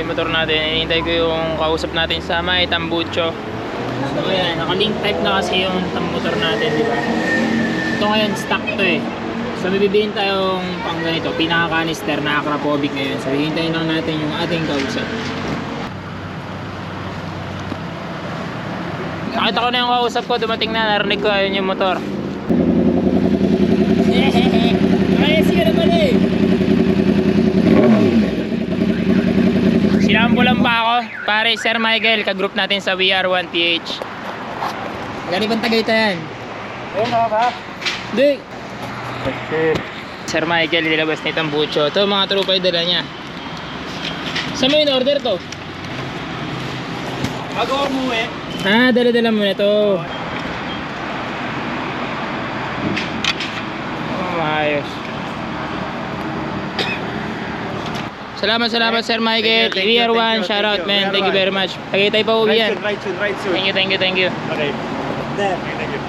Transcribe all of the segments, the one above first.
natin yung motor natin. Hinihintay ko yung kausap natin sa may tambucho. So ayan, naka-link type na kasi yung motor natin, di ba? Ito ngayon, stock to eh. So may bibihin tayong pang ganito, pinaka-canister na Akrapovic ngayon. So hihintayin lang natin yung ating kausap. Nakita ko na yung kausap ko, dumating na, narinig ko ayun yung motor. Ayos ka naman eh! Sinambulan pa ako. Pare, Sir Michael, ka-group natin sa VR1PH. Ganibang tagayta yan. Ayun na ba? Di. Sir Michael, nilabas ni Tambucho. Ito, mga tropa yung dala niya. Saan mo in order to? Bago ako umuwi, Ah, dala-dala mo na to. Oh, maayos. Salamat, salamat Sir Michael. Thank you, thank you, VR1, thank shout out you. man. Thank you VR1. very much. Tagaytay pa uwi right yan. soon, right soon, right soon. Thank you, thank you, thank you. Okay. There. Okay, thank you.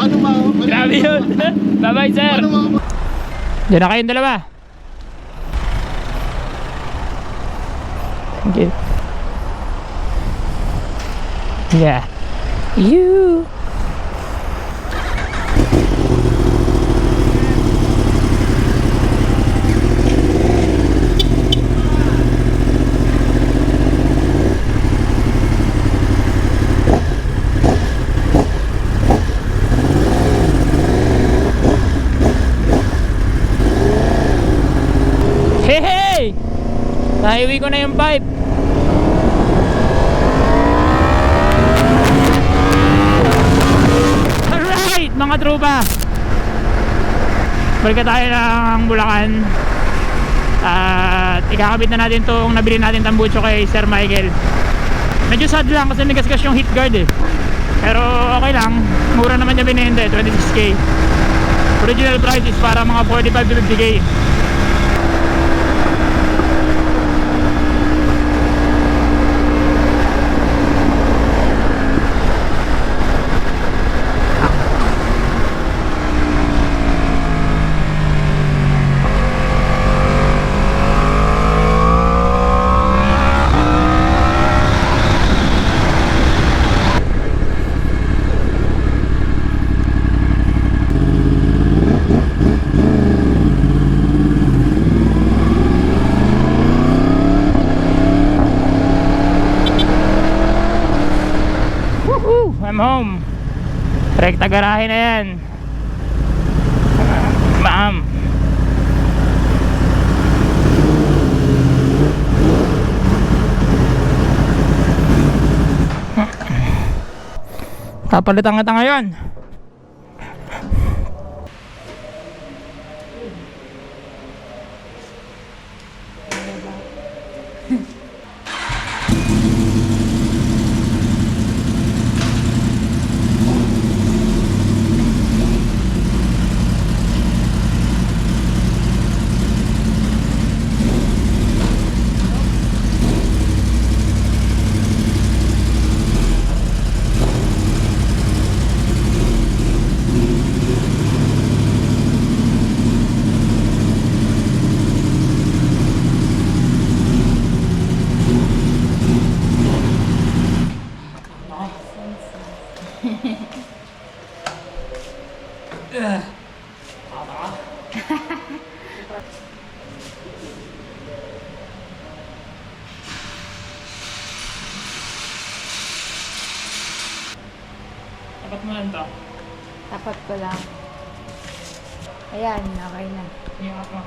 Paano ma... Grabe yun. Bye-bye, sir. Diyan na kayong dalawa. Thank you. Yeah. You. Nahiwi ko na yung pipe. Alright, mga tropa. Balik tayo ng Bulacan. At ikakabit na natin tong nabili natin tambucho kay Sir Michael. Medyo sad lang kasi may gasgas yung heat guard eh. Pero okay lang. Mura naman niya binenta eh, 26k. Original price is para mga 45 to 50k. Rekta garahe na yan. Ma'am. Papalitan kita ngayon. Dapat mo lang to. Tapat ko lang. Ayan, okay na. Yung ako.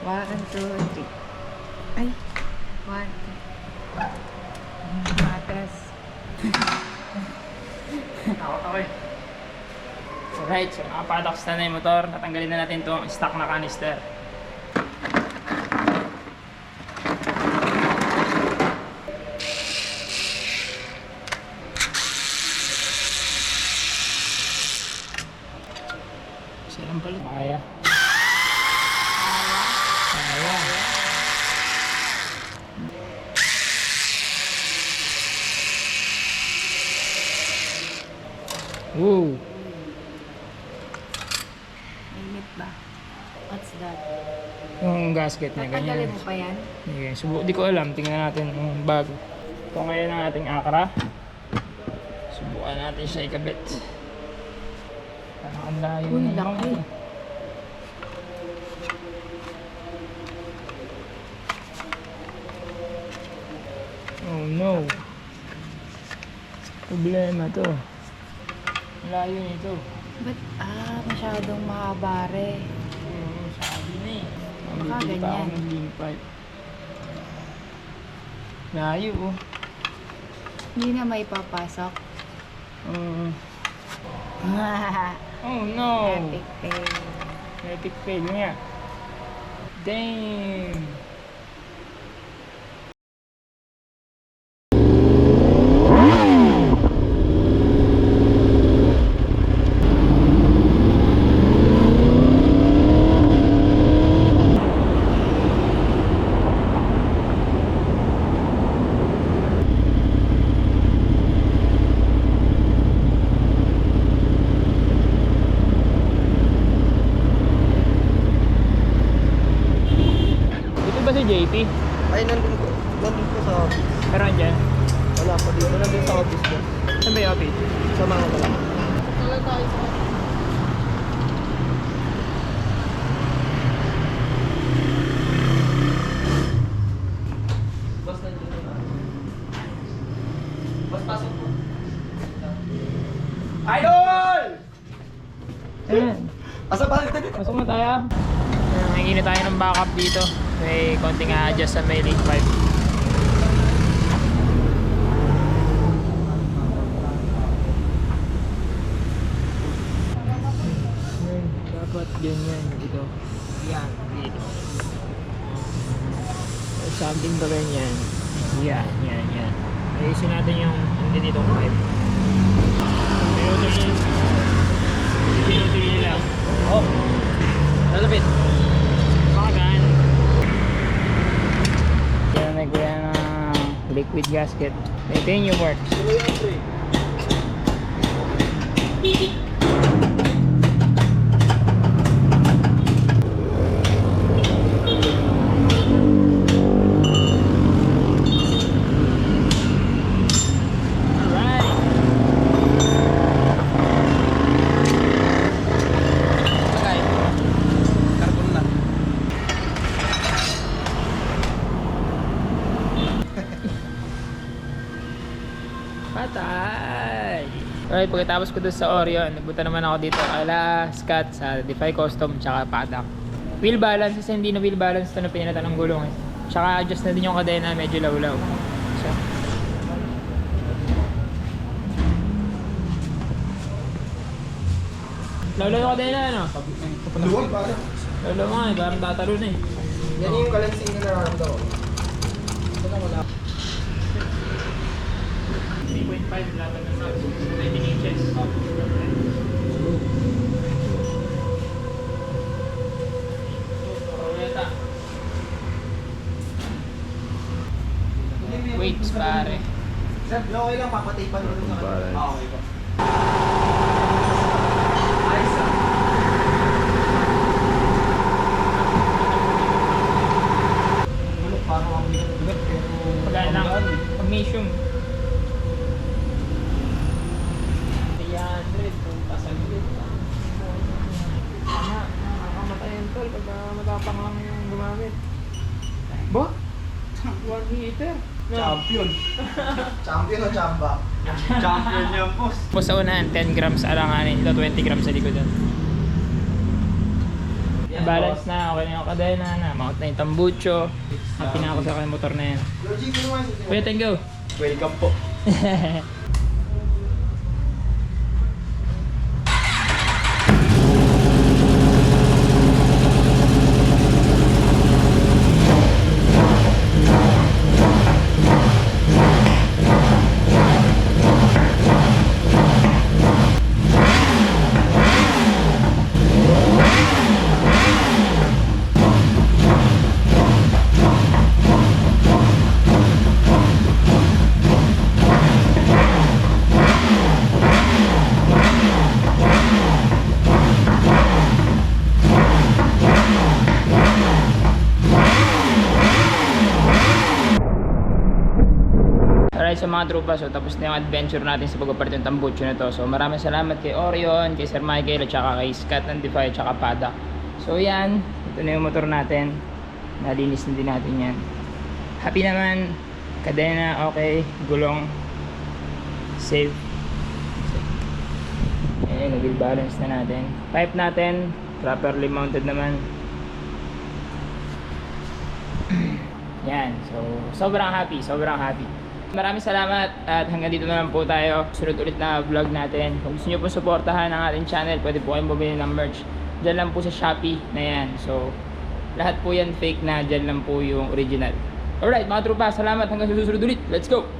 One, two, three. Ay. One, two. Matas. Takot ako eh. Alright, so nakapadax na na yung motor. Natanggalin na natin itong stock na canister. Yung gasket niya, Tatanggalin ganyan. mo pa yan? Okay, subo, di ko alam. Tingnan natin yung bago. Ito ngayon ang ating akra. Subukan natin siya ikabit. Parang ang layo Uy, na laki. Oh no. Problema to. Layo nito. Ba't, ah, masyadong mahabare. Oo, sabi na eh. Baka ako ganyan. ng link pipe. Layo oh. Hindi na may papasok. Oo. oh no. Epic fail. Epic fail nga. Damn. JP? Ay, nandun ko. Nandun ko sa office. Pero andyan. Wala pa dito. Nandun sa office ko. Saan ba yung office? Sa mga nandun na. Bas pasok po. Idol! Ayan. Asa ba? Dito. Pasok na tayo. Nangingi tayo ng backup dito. May konting adjust sa may link pipe. Dapat ganyan dito. Yan, dito. Something ba ganyan? Yan, yan, yan. Ayusin natin yung hindi dito pipe. Ayusin yun. Ayusin nila. Oh. Lalapit. Makan. Yan na kuya ng liquid gasket. Yung works. Patay! Alright, pagkatapos ko doon sa Orion, nagpunta naman ako dito ala Scott sa Defy Custom tsaka Paddock. Wheel balance kasi hindi na wheel balance ito na pinalitan ng gulong eh. Tsaka adjust na din yung kadena, medyo lawlaw. So, lawlaw yung kadena ano? Luwag pare. Lawlaw nga eh, parang tatalo na eh. Yan yung kalansing na nararamdaman ko. Ito na wala. 3.5 laban ng subs, 19 inches. Weights pare. Sir, okay lang, papatay pa rin sa Balance. Ah, okay pa. Ayos ah. Bulok, parang ang bigat pero... Pagkaan lang. magaan eh. Magnesium. 300 kung pasaglit. Tama, nakakamatay yung tol pag ah, matapang lang yung gumamit. Ba? 1 meter? Champion. Champion o chamba? Champion yan, boss. Po sa unahan, 10 grams alanganin. Ito, 20 grams sa likodan. Balance na, okay na yung kadena na, mount na yung tambucho. Happy na ako sa motor na yan. Kuya, thank you. Welcome po. mga tropa, so tapos na yung adventure natin sa pagpapart ng tambucho na to. So maraming salamat kay Orion, kay Sir Michael, at saka kay Scott ng Defy, at saka Pada. So yan, ito na yung motor natin. Nalinis na din natin yan. Happy naman, kadena, okay, gulong, safe. Ayan, nag balance na natin. Pipe natin, properly mounted naman. Yan, so sobrang happy, sobrang happy. Maraming salamat at hanggang dito na po tayo. Sunod ulit na vlog natin. Kung gusto nyo po supportahan ang ating channel, pwede po kayong bumili ng merch. Diyan lang po sa Shopee na yan. So, lahat po yan fake na, diyan lang po yung original. Alright mga tropa, salamat hanggang susunod ulit. Let's go!